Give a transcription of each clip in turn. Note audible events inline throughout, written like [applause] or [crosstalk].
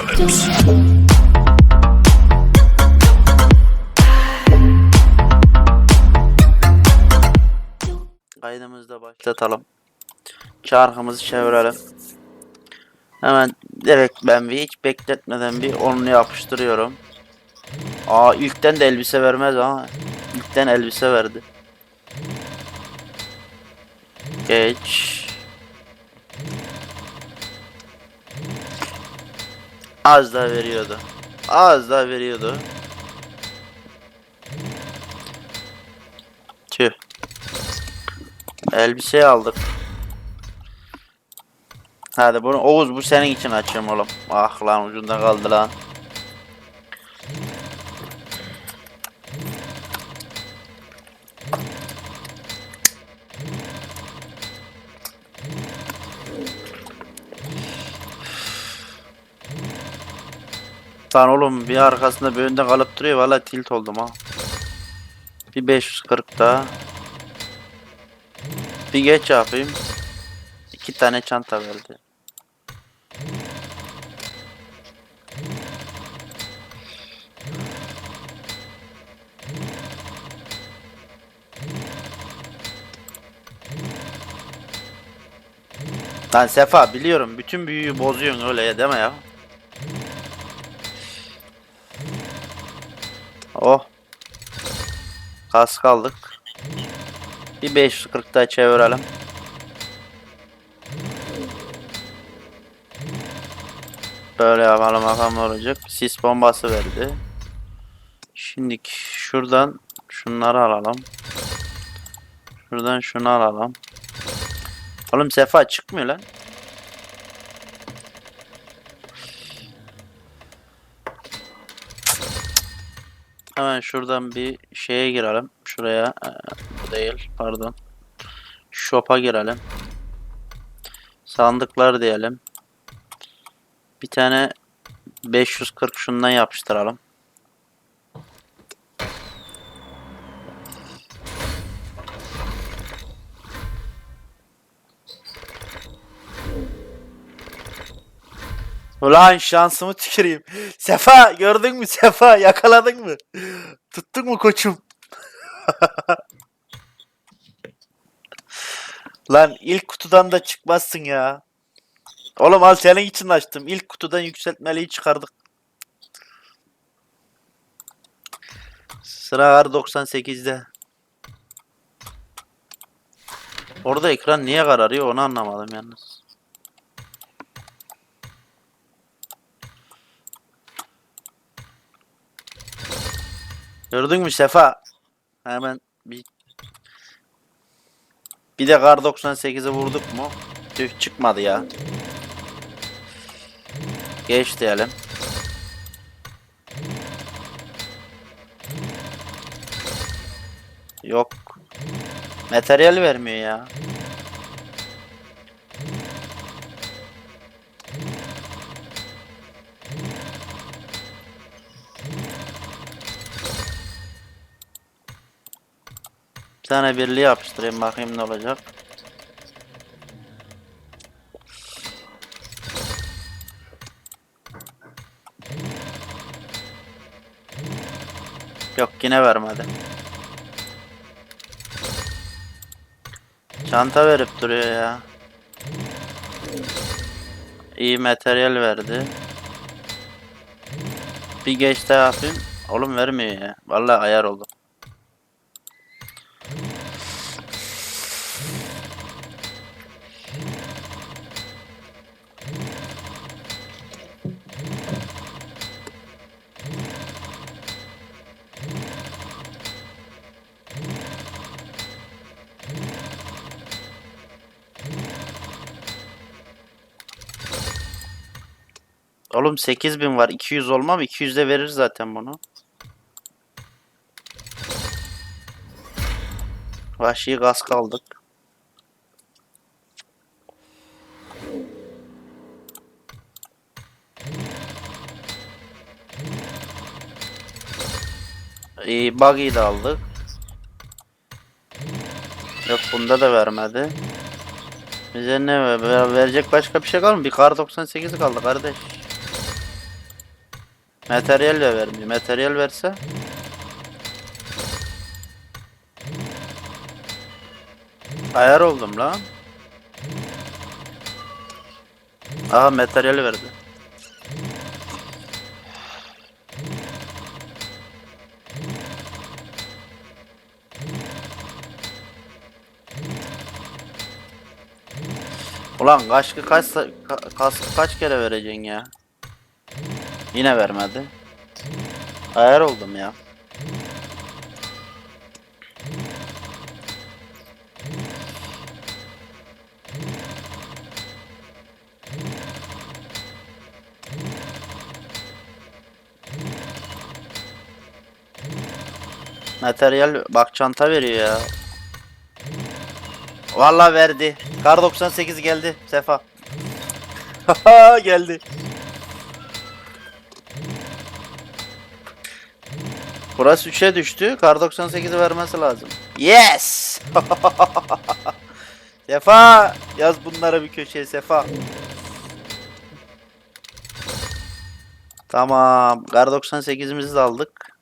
apocalypse. Kaydımızı da başlatalım. Çarkımızı çevirelim. Hemen direkt ben bir hiç bekletmeden bir onu yapıştırıyorum. Aa ilkten de elbise vermez ama ilkten elbise verdi. Geç. Az daha veriyordu. Az daha veriyordu. Tüh. Elbise aldık. Hadi bunu Oğuz bu senin için açıyorum oğlum. Ah lan ucunda kaldı lan. Lan oğlum bir arkasında bir önde kalıp duruyor valla tilt oldum ha. Bir 540 daha. Bir geç yapayım. İki tane çanta verdi. Lan Sefa biliyorum bütün büyüyü bozuyorsun öyle ya deme ya. Oh. Kask aldık. Bir 540 daha çevirelim. Böyle yapalım bakalım olacak. Sis bombası verdi. Şimdi şuradan şunları alalım. Şuradan şunu alalım. Oğlum Sefa çıkmıyor lan. Hemen şuradan bir şeye girelim. Şuraya Ee, bu değil pardon. Shop'a girelim. Sandıklar diyelim. Bir tane 540 şundan yapıştıralım. Ulan şansımı tüküreyim. Sefa gördün mü Sefa yakaladın mı? Tuttun mu koçum? [laughs] Lan ilk kutudan da çıkmazsın ya. Oğlum al senin için açtım. İlk kutudan yükseltmeliyi çıkardık. Sıra var 98'de. Orada ekran niye kararıyor onu anlamadım yalnız. Gördün mü Sefa? Hemen bir bir de kar 98'i vurduk mu? Tüh çıkmadı ya. Geç diyelim. Yok. Materyal vermiyor ya. Tane birliği yapıştırayım bakayım ne olacak. Yok yine vermedi. Çanta verip duruyor ya. İyi materyal verdi. Bir geç daha yapayım. Oğlum vermiyor ya. Vallahi ayar oldu. Oğlum 8000 var. 200 olmam. 200 de verir zaten bunu. Vahşi gaz kaldık. İyi buggy'i de aldık. Yok bunda da vermedi. Bize ne ver- ver- verecek başka bir şey kalmadı. Bir kar 98'i kaldı kardeş. Materyal de vermiyor. Materyal verse. Ayar oldum lan. Aha materyal verdi. Ulan kaç sa- ka- kaskı kaç kere vereceksin ya? Yine vermedi. Ayar oldum ya. Materyal bak çanta veriyor ya. Vallahi verdi. Kar 98 geldi Sefa. [laughs] Geldi. Burası 3'e düştü. Kar 98'i vermesi lazım. Yes! [laughs] Sefa! Yaz bunları bir köşeye Sefa. Tamam. Kar 98'imizi de aldık.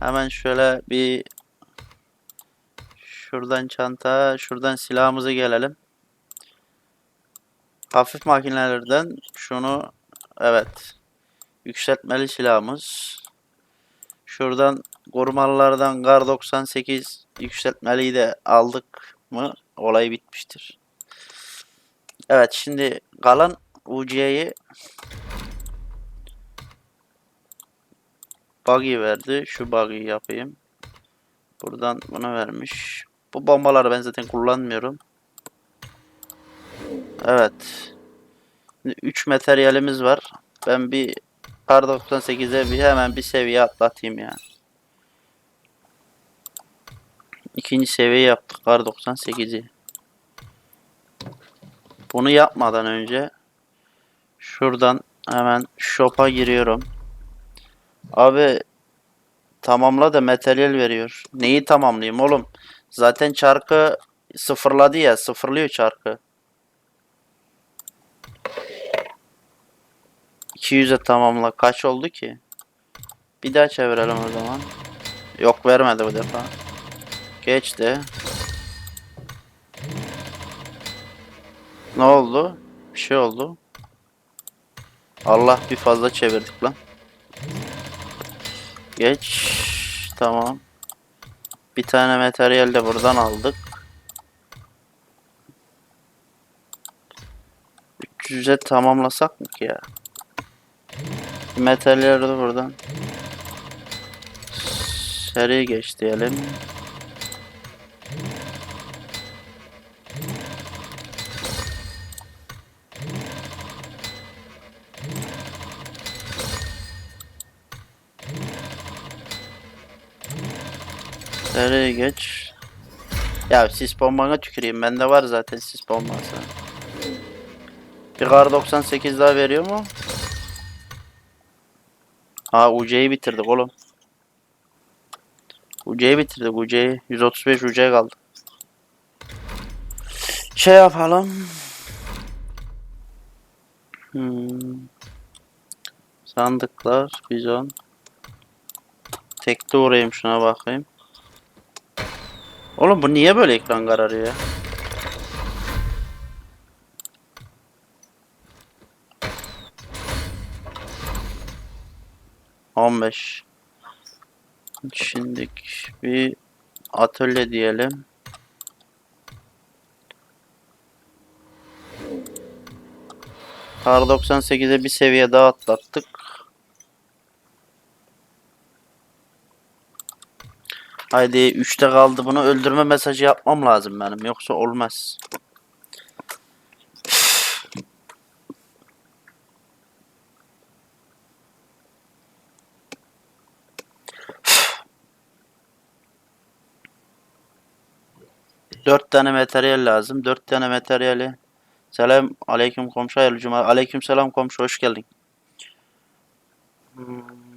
Hemen şöyle bir şuradan çanta, şuradan silahımızı gelelim. Hafif makinelerden şunu evet. Yükseltmeli silahımız. Şuradan korumalılardan Gar 98 yükseltmeliyi de aldık mı olay bitmiştir. Evet şimdi kalan UC'yi buggy verdi. Şu buggy'yi yapayım. Buradan buna vermiş. Bu bombaları ben zaten kullanmıyorum. Evet. 3 materyalimiz var. Ben bir Kar 98'e bir hemen bir seviye atlatayım ya. İkinci seviye yaptık Kar 98'i. Bunu yapmadan önce şuradan hemen shop'a giriyorum. Abi tamamla da materyal veriyor. Neyi tamamlayayım oğlum? Zaten çarkı sıfırladı ya. Sıfırlıyor çarkı. 200'e tamamla. Kaç oldu ki? Bir daha çevirelim o zaman. Yok vermedi bu defa. Geçti. Ne oldu? Bir şey oldu. Allah bir fazla çevirdik lan. Geç. Tamam. Bir tane materyal de buradan aldık. 300'e tamamlasak mı ki ya? Materyal de buradan. Seri geç diyelim. Nereye geç? Ya sis bombana tüküreyim. Bende var zaten sis bombası. Bir kar 98 daha veriyor mu? Ha UC'yi bitirdik oğlum. UC'yi bitirdik UC'yi. 135 UC kaldı. Şey yapalım. Hmm. Sandıklar, bizon. Tekte uğrayayım şuna bakayım. Oğlum bu niye böyle ekran kararıyor ya? On beş. Şimdi bir atölye diyelim. Kar 98'e bir seviye daha atlattık. Haydi 3'te kaldı bunu öldürme mesajı yapmam lazım benim yoksa olmaz. Dört tane materyal lazım. Dört tane materyali. Selam aleyküm komşu hayırlı cuma. Aleyküm selam komşu hoş geldin. Hmm.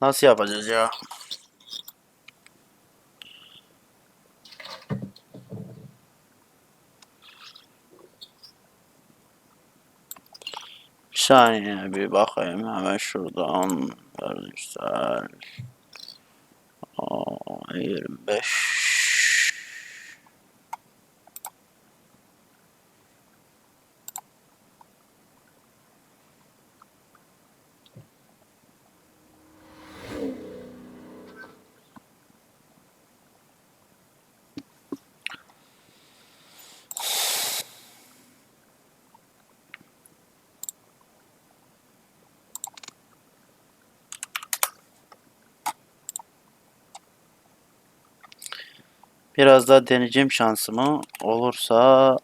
Nasıl yapacağız ya? Bir saniye bir bakayım hemen şuradan. Aa, 25 Biraz daha deneyeceğim şansımı. Olursa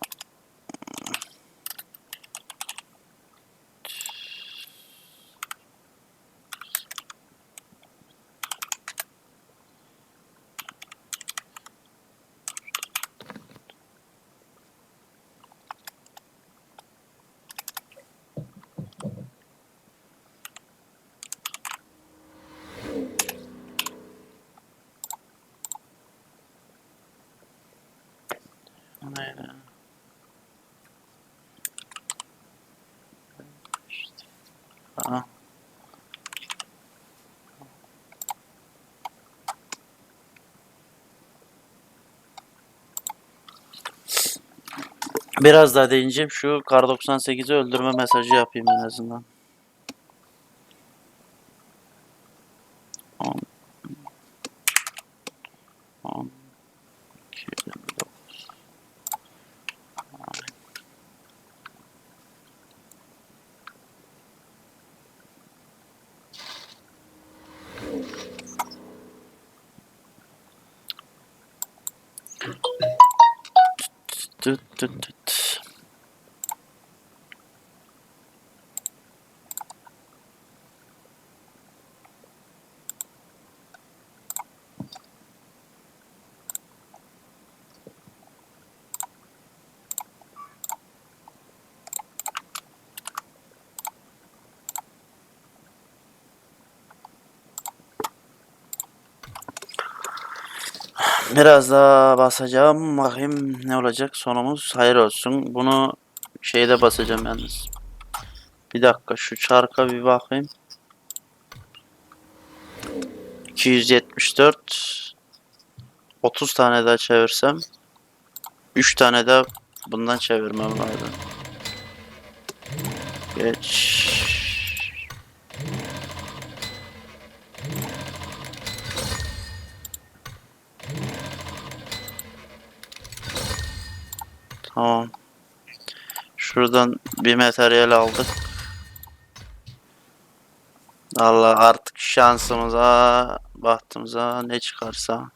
Neydi? Aa. Biraz daha değineceğim. Şu Kar 98'i öldürme mesajı yapayım en azından. Biraz daha basacağım. Bakayım ne olacak. Sonumuz hayır olsun. Bunu şeyde basacağım yalnız. Bir dakika şu çarka bir bakayım. 274 30 tane daha çevirsem 3 tane daha bundan çevirmem lazım. Geç. Tamam. Şuradan bir materyal aldık. Allah artık şansımıza, bahtımıza ne çıkarsa.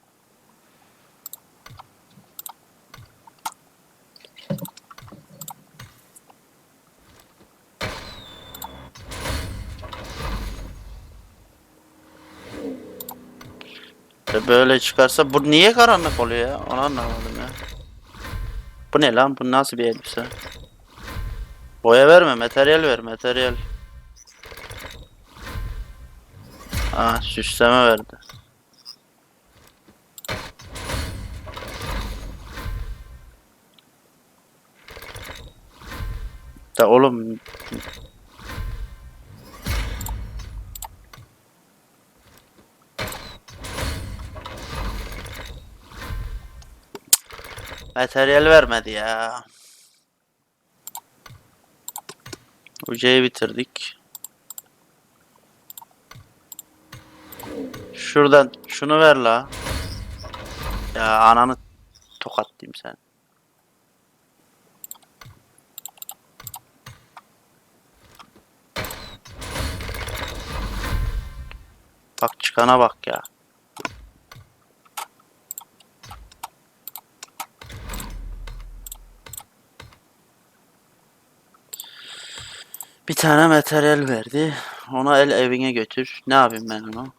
E böyle çıkarsa bu niye karanlık oluyor ya? Onu anlamadım ya. Bu ne lan? Bu nasıl bir elbise? Boya verme, materyal ver, materyal. Aa, süsleme verdi. Da oğlum materyal vermedi ya. Ucayı bitirdik. Şuradan şunu ver la. Ya ananı tokatlayayım sen. Bak çıkana bak ya. Bir tane materyal verdi. Ona el evine götür. Ne yapayım ben onu?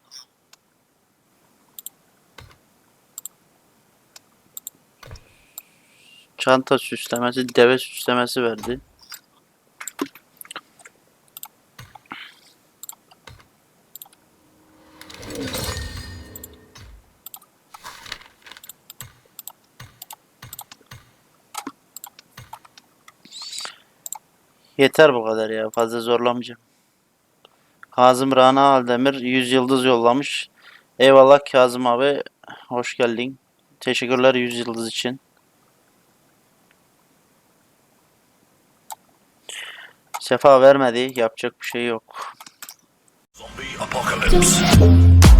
Çanta süslemesi, deve süslemesi verdi. Yeter bu kadar ya. Fazla zorlamayacağım. Kazım Rana Aldemir 100 yıldız yollamış. Eyvallah Kazım abi. Hoş geldin. Teşekkürler 100 yıldız için. Sefa vermedi. Yapacak bir şey yok. Zombie apocalypse.